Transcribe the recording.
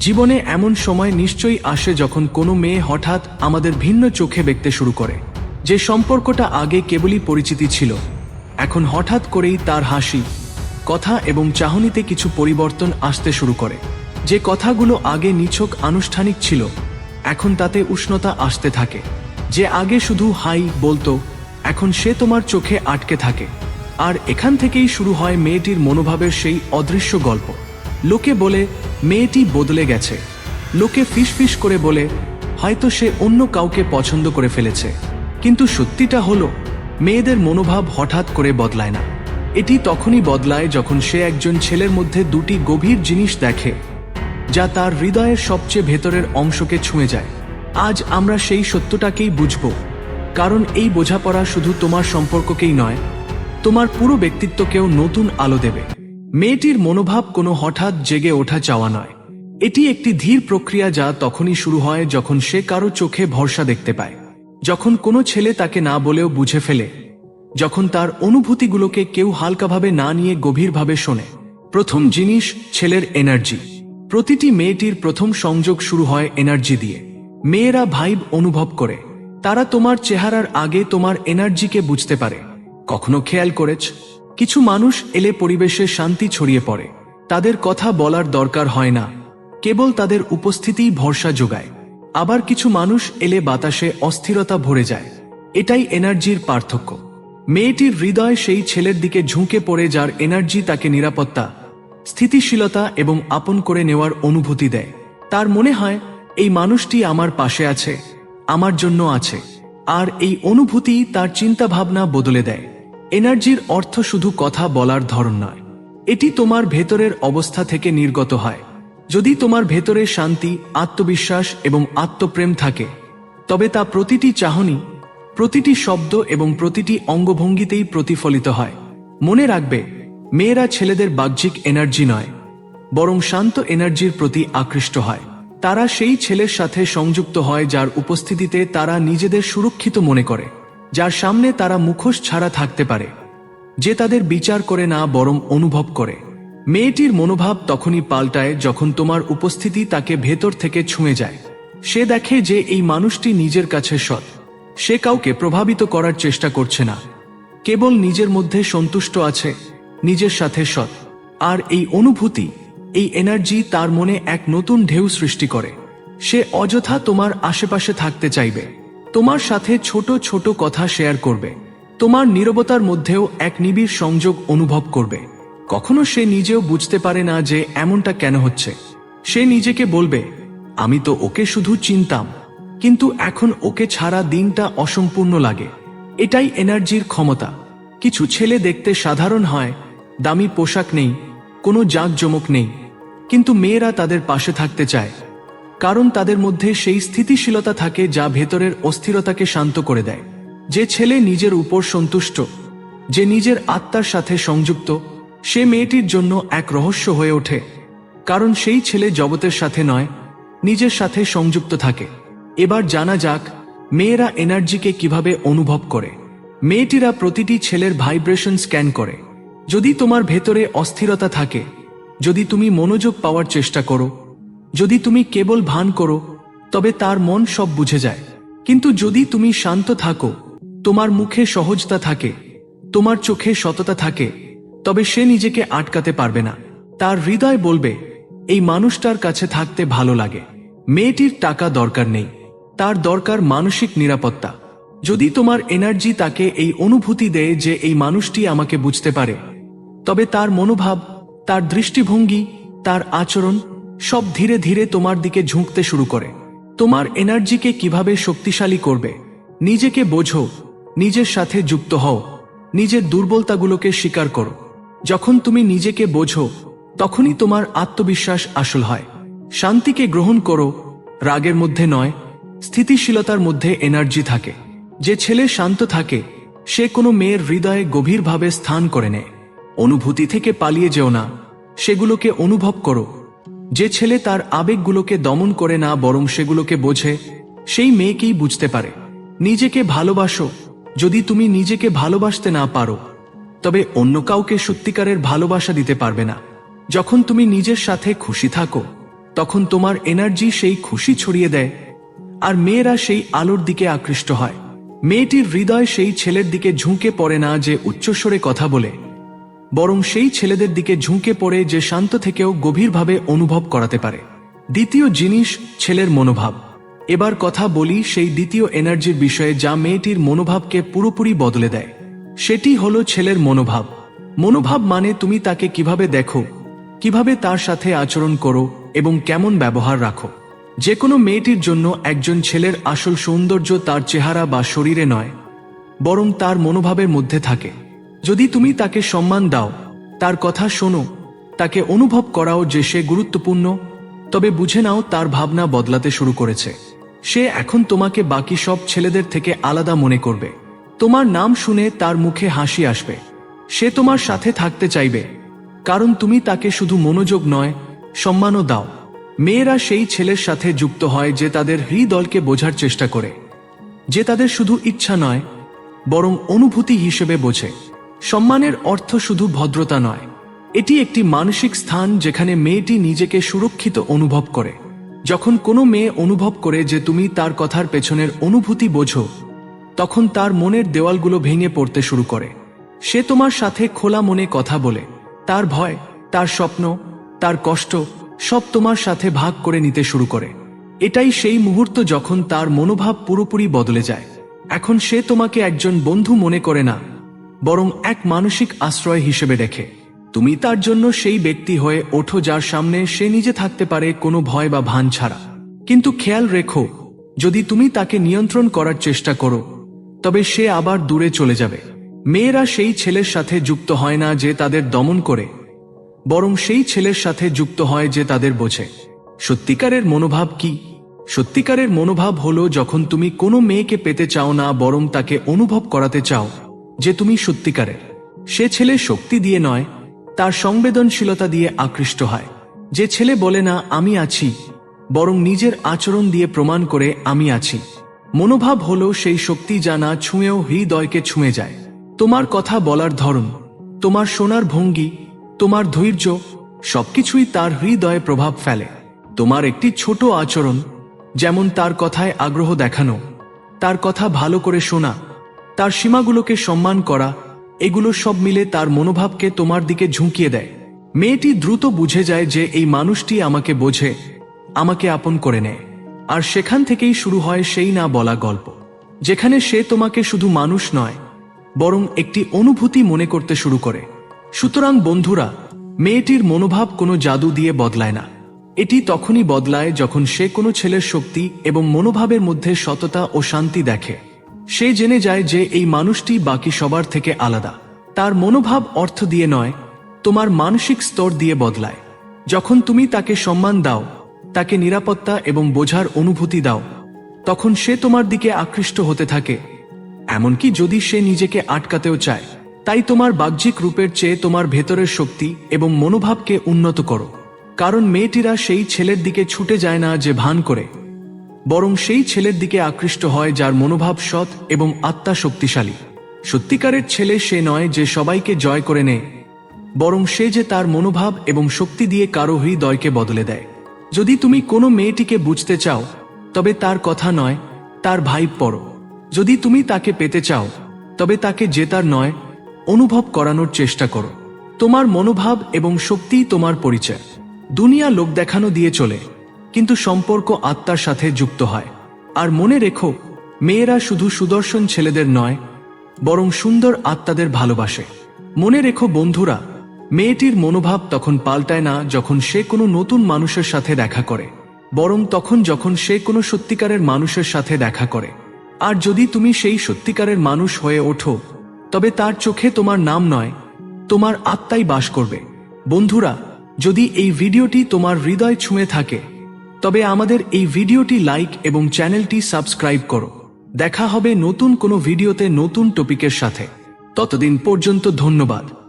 জীবনে এমন সময় নিশ্চয়ই আসে যখন কোনো মেয়ে হঠাৎ আমাদের ভিন্ন চোখে দেখতে শুরু করে। যে সম্পর্কটা আগে কেবলই পরিচিতি ছিল, এখন হঠাৎ করেই তার হাসি, কথা এবং চাহনিতে কিছু পরিবর্তন আসতে শুরু করে। যে কথাগুলো আগে নিছক আনুষ্ঠানিক ছিল, এখন তাতে উষ্ণতা আসতে থাকে। যে আগে শুধু হাই বলতো, এখন সে তোমার চোখে আটকে থাকে। আর এখান থেকেই শুরু হয় মেয়েটির মনোভাবের সেই অদৃশ্য গল্প। লোকে বলে মেয়েটি বদলে গেছে। লোকে ফিসফিস করে বলে, হয়তো সে অন্য কাউকে পছন্দ করে ফেলেছে। কিন্তু সত্যিটা হলো, মেয়েদের মনোভাব হঠাৎ করে বদলায় না। এটি তখনই বদলায় যখন সে একজন ছেলের মধ্যে দুটি গভীর জিনিস দেখে, যা তার হৃদয়ের সবচেয়ে ভেতরের অংশকে ছুঁয়ে যায়। আজ আমরা সেই সত্যটাকেই বুঝব, কারণ এই বোঝাপড়া শুধু তোমার সম্পর্ককেই নয়, তোমার পুরো ব্যক্তিত্বকেও নতুন আলো দেবে। মেয়েটির মনোভাব কোনো হঠাৎ জেগে ওঠা চাওয়া নয়। এটি একটি ধীর প্রক্রিয়া যা তখনই শুরু হয় যখন সে কারও চোখে ভরসা দেখতে পায়। যখন কোনো ছেলে তাকে না বলেও বুঝে ফেলে, যখন তার অনুভূতিগুলোকে কেউ হালকাভাবে না নিয়ে গভীরভাবে শোনে। প্রথম জিনিস, ছেলের এনার্জি। প্রতিটি মেয়েটির প্রথম সংযোগ শুরু হয় এনার্জি দিয়ে। মেয়েরা ভাইব অনুভব করে। তারা তোমার চেহারার আগে তোমার এনার্জিকে বুঝতে পারে। কখনো খেয়াল করেছ? কিছু মানুষ এলে পরিবেশে শান্তি ছড়িয়ে পড়ে। তাদের কথা বলার দরকার হয় না। কেবল তাদের উপস্থিতিই ভরসা যোগায়। আবার কিছু মানুষ এলে বাতাসে অস্থিরতা ভরে যায়। এটাই এনার্জির পার্থক্য। মেয়েটির হৃদয় সেই ছেলের দিকে ঝুঁকে পড়ে যার এনার্জি তাকে নিরাপত্তা, স্থিতিশীলতা এবং আপন করে নেওয়ার অনুভূতি দেয়। তার মনে হয়, এই মানুষটি আমার পাশে আছে, আমার জন্য আছে। আর এই অনুভূতি তার চিন্তাভাবনা বদলে দেয়। এনার্জির অর্থ শুধু কথা বলার ধরন নয়। এটি তোমার ভেতরের অবস্থা থেকে নির্গত হয়। যদি তোমার ভেতরে শান্তি, আত্মবিশ্বাস এবং আত্মপ্রেম থাকে, তবে তা প্রতিটি চাহনি, প্রতিটি শব্দ এবং প্রতিটি অঙ্গভঙ্গিতেই প্রতিফলিত হয়। মনে রাখবে, মেয়েরা ছেলেদের বাহ্যিক এনার্জি নয়, বরং শান্ত এনার্জির প্রতি আকৃষ্ট হয়। তারা সেই ছেলের সাথে সংযুক্ত হয় যার উপস্থিতিতে তারা নিজেদের সুরক্ষিত মনে করে। যার সামনে তারা মুখোশ ছাড়া থাকতে পারে, যে তাদের বিচার করে না বরং অনুভব করে। মেয়েটির মনোভাব তখনই পাল্টায় যখন তোমার উপস্থিতি তাকে ভেতর থেকে ছুঁয়ে যায়। সে দেখে যে এই মানুষটি নিজের কাছে সৎ। সে কাউকে প্রভাবিত করার চেষ্টা করছে না। কেবল নিজের মধ্যে সন্তুষ্ট আছে, নিজের সাথে সৎ। আর এই অনুভূতি, এই এনার্জি তার মনে এক নতুন ঢেউ সৃষ্টি করে। সে অযথা তোমার আশেপাশে থাকতে চাইবে। তোমার সাথে ছোট ছোট কথা শেয়ার করবে। তোমার নীরবতার মধ্যেও এক নিবিড় সংযোগ অনুভব করবে। কখনো সে নিজেও বুঝতে পারে না যে এমনটা কেন হচ্ছে। সে নিজেকে বলবে, আমি তো ওকে শুধু চিনতাম, কিন্তু এখন ওকে ছাড়া দিনটা অসম্পূর্ণ লাগে। এটাই এনার্জির ক্ষমতা। কিছু ছেলে দেখতে সাধারণ হয়, দামি পোশাক নেই, কোনো জাঁকজমক নেই, কিন্তু মেয়েরা তাদের পাশে থাকতে চায়। কারণ তাদের মধ্যে সেই স্থিতিশীলতা থাকে যা ভেতরের অস্থিরতাকে শান্ত করে দেয়। যে ছেলে নিজের উপর সন্তুষ্ট, যে নিজের আত্মার সাথে সংযুক্ত, সে মেয়েটির জন্য এক রহস্য হয়ে ওঠে। কারণ সেই ছেলে জগতের সাথে নয়, নিজের সাথে সংযুক্ত থাকে। এবার জানা যাক, মেয়েরা এনার্জিকে কীভাবে অনুভব করে। মেয়েটিরা প্রতিটি ছেলের ভাইব্রেশন স্ক্যান করে। যদি তোমার ভেতরে অস্থিরতা থাকে, যদি তুমি মনোযোগ পাওয়ার চেষ্টা করো যদি তুমি কেবল ভান করো, তবে তার মন সব বুঝে যায়। কিন্তু যদি তুমি শান্ত থাকো, তোমার মুখে সহজতা থাকে, তোমার চোখে সততা থাকে, তবে সে নিজেকে আটকাতে পারবে না। তার হৃদয় বলবে, এই মানুষটার কাছে থাকতে ভালো লাগে। মেয়েটির টাকা দরকার নেই। তার দরকার মানসিক নিরাপত্তা। যদি তোমার এনার্জি তাকে এই অনুভূতি দেয় যে এই মানুষটি আমাকে বুঝতে পারে, তবে তার মনোভাব, তার দৃষ্টিভঙ্গি, তার আচরণ সব ধীরে ধীরে তোমার দিকে ঝুঁকতে শুরু করে। তোমার এনার্জিকে কীভাবে শক্তিশালী করবে? নিজেকে বোঝো, নিজের সাথে যুক্ত হও, নিজের দুর্বলতাগুলোকে স্বীকার করো। যখন তুমি নিজেকে বোঝো, তখনই তোমার আত্মবিশ্বাস আসল হয়। শান্তিকে গ্রহণ করো, রাগের মধ্যে নয়, স্থিতিশীলতার মধ্যে এনার্জি থাকে। যে ছেলে শান্ত থাকে, সে কোনো মেয়ের হৃদয়ে গভীরভাবে স্থান করে নেয়। অনুভূতি থেকে পালিয়ে যেও না, সেগুলোকে অনুভব করো। যে ছেলে তার আবেগগুলোকে দমন করে না বরং সেগুলোকে বোঝে, সেই মেয়েকেই বুঝতে পারে। নিজেকে ভালোবাসো, যদি তুমি নিজেকে ভালোবাসতে না পারো, তবে অন্য কাউকে সত্যিকারের ভালোবাসা দিতে পারবে না। যখন তুমি নিজের সাথে খুশি থাকো, তখন তোমার এনার্জি সেই খুশি ছড়িয়ে দেয়, আর মেয়েরা সেই আলোর দিকে আকৃষ্ট হয়। মেয়েটির হৃদয় সেই ছেলের দিকে ঝুঁকে পড়ে না যে উচ্চস্বরে কথা বলে। বরং সেই ছেলেদের দিকে ঝুঁকে পড়ে যে শান্ত থেকেও গভীরভাবে অনুভব করাতে পারে। দ্বিতীয় জিনিস, ছেলের মনোভাব। এবার কথা বলি সেই দ্বিতীয় এনার্জির বিষয়ে যা মেয়েটির মনোভাবকে পুরোপুরি বদলে দেয়। সেটি হলো ছেলের মনোভাব। মনোভাব মানে তুমি তাকে কীভাবে দেখো, কীভাবে তার সাথে আচরণ করো এবং কেমন ব্যবহার রাখো। যে কোনো মেয়েটির জন্য একজন ছেলের আসল সৌন্দর্য তার চেহারা বা শরীরে নয়, বরং তার মনোভাবের মধ্যে থাকে। যদি তুমি তাকে সম্মান দাও, তার কথা শোনো, তাকে অনুভব করাও যে সে গুরুত্বপূর্ণ, তবে বুঝে নাও তার ভাবনা বদলাতে শুরু করেছে। সে এখন তোমাকে বাকি সব ছেলেদের থেকে আলাদা মনে করবে। তোমার নাম শুনে তার মুখে হাসি আসবে। সে তোমার সাথে থাকতে চাইবে। কারণ তুমি তাকে শুধু মনোযোগ নয়, সম্মানও দাও। মেয়েরা সেই ছেলের সাথে যুক্ত হয় যে তাদের হৃদলকে বোঝার চেষ্টা করে। যে তাদের শুধু ইচ্ছা নয়, বরং অনুভূতি হিসেবে বোঝে। সম্মানের অর্থ শুধু ভদ্রতা নয়। এটি একটি মানসিক স্থান যেখানে মেয়েটি নিজেকে সুরক্ষিত অনুভব করে। যখন কোনো মেয়ে অনুভব করে যে তুমি তার কথার পেছনের অনুভূতি বোঝো, তখন তার মনের দেওয়ালগুলো ভেঙে পড়তে শুরু করে। সে তোমার সাথে খোলা মনে কথা বলে। তার ভয়, তার স্বপ্ন, তার কষ্ট সব তোমার সাথে ভাগ করে নিতে শুরু করে। এটাই সেই মুহূর্ত যখন তার মনোভাব পুরোপুরি বদলে যায়। এখন সে তোমাকে একজন বন্ধু মনে করে না। বরং এক মানসিক আশ্রয় হিসেবে দেখে। তুমি তার জন্য সেই ব্যক্তি হয়ে ওঠো যার সামনে সে নিজে থাকতে পারে কোনো ভয় বা ভান ছাড়া। কিন্তু খেয়াল রেখো, যদি তুমি তাকে নিয়ন্ত্রণ করার চেষ্টা করো, তবে সে আবার দূরে চলে যাবে। মেয়েরা সেই ছেলের সাথে যুক্ত হয় না যে তাদের দমন করে, বরং সেই ছেলের সাথে যুক্ত হয় যে তাদের বোঝে। সত্যিকারের মনোভাব কি? সত্যিকারের মনোভাব হলো যখন তুমি কোনো মেয়েকে পেতে চাও না, বরং তাকে অনুভব করাতে চাও। যে তুমি সত্যিকারের। সে ছেলে শক্তি দিয়ে নয়, তার সংবেদনশীলতা দিয়ে আকৃষ্ট হয়। যে ছেলে বলে না, আমি আছি, বরং নিজের আচরণ দিয়ে প্রমাণ করে, আমি আছি। মনোভাব হলো, সেই শক্তি জানা ছুঁয়েও হৃদয়কে ছুঁয়ে যায়। তোমার কথা বলার ধরন, তোমার শোনার ভঙ্গি, তোমার ধৈর্য, সবকিছুই তার হৃদয়ে প্রভাব ফেলে। তোমার একটি ছোট আচরণ, যেমন তার কথায় আগ্রহ দেখানো, তার কথা ভালো করে শোনা তার সীমাগুলোকে সম্মান করা, এগুলো সব মিলে তার মনোভাবকে তোমার দিকে ঝুঁকিয়ে দেয়। মেয়েটি দ্রুত বুঝে যায় যে এই মানুষটি আমাকে বোঝে, আমাকে আপন করে নেয়। আর সেখান থেকেই শুরু হয় সেই না বলা গল্প, যেখানে সে তোমাকে শুধু মানুষ নয়, বরং একটি অনুভূতি মনে করতে শুরু করে। সুতরাং বন্ধুরা, মেয়েটির মনোভাব কোনো জাদু দিয়ে বদলায় না। এটি তখনই বদলায় যখন সে কোনো ছেলের শক্তি এবং মনোভাবের মধ্যে সততা ও শান্তি দেখে। সে জেনে যায় যে এই মানুষটি বাকি সবার থেকে আলাদা। তার মনোভাব অর্থ দিয়ে নয়, তোমার মানসিক স্তর দিয়ে বদলায়। যখন তুমি তাকে সম্মান দাও, তাকে নিরাপত্তা এবং বোঝার অনুভূতি দাও, তখন সে তোমার দিকে আকৃষ্ট হতে থাকে। এমনকি যদি সে নিজেকে আটকাতেও চায়, তাই তোমার বাহ্যিক রূপের চেয়ে তোমার ভেতরের শক্তি এবং মনোভাবকে উন্নত করো। কারণ মেয়েটিরা সেই ছেলের দিকে ছুটে যায় না যে ভান করে। বরং সেই ছেলের দিকে আকৃষ্ট হয় যার মনোভাব সৎ এবং আত্মা শক্তিশালী। সত্যিকারের ছেলে সে নয় যে সবাইকে জয় করে নেয়, বরং সে যে তার মনোভাব এবং শক্তি দিয়ে কারও হৃদয়কে বদলে দেয়। যদি তুমি কোনো মেয়েটিকে বুঝতে চাও, তবে তার কথা নয়, তার ভাই পড়ো। যদি তুমি তাকে পেতে চাও, তবে তাকে জেতার নয়, অনুভব করানোর চেষ্টা করো। তোমার মনোভাব এবং শক্তিই তোমার পরিচয়। দুনিয়া লোক দেখানো দিয়ে চলে। কিন্তু সম্পর্ক আত্মার সাথে যুক্ত হয়। আর মনে রেখো, মেয়েরা শুধু সুদর্শন ছেলেদের নয়, বরং সুন্দর আত্মাদের ভালোবাসে। মনে রেখো বন্ধুরা, মেয়েটির মনোভাব তখন পাল্টায় না যখন সে কোনো নতুন মানুষের সাথে দেখা করে, বরং তখন যখন সে কোনো সত্যিকারের মানুষের সাথে দেখা করে। আর যদি তুমি সেই সত্যিকারের মানুষ হয়ে ওঠো, তবে তার চোখে তোমার নাম নয়, তোমার আত্মাই বাস করবে। বন্ধুরা, যদি এই ভিডিওটি তোমার হৃদয় ছুঁয়ে থাকে তবে আমাদের এই ভিডিওটি লাইক এবং চ্যানেলটি সাবস্ক্রাইব করো। দেখা হবে নতুন কোনো ভিডিওতে নতুন টপিকের সাথে। ততদিন পর্যন্ত ধন্যবাদ।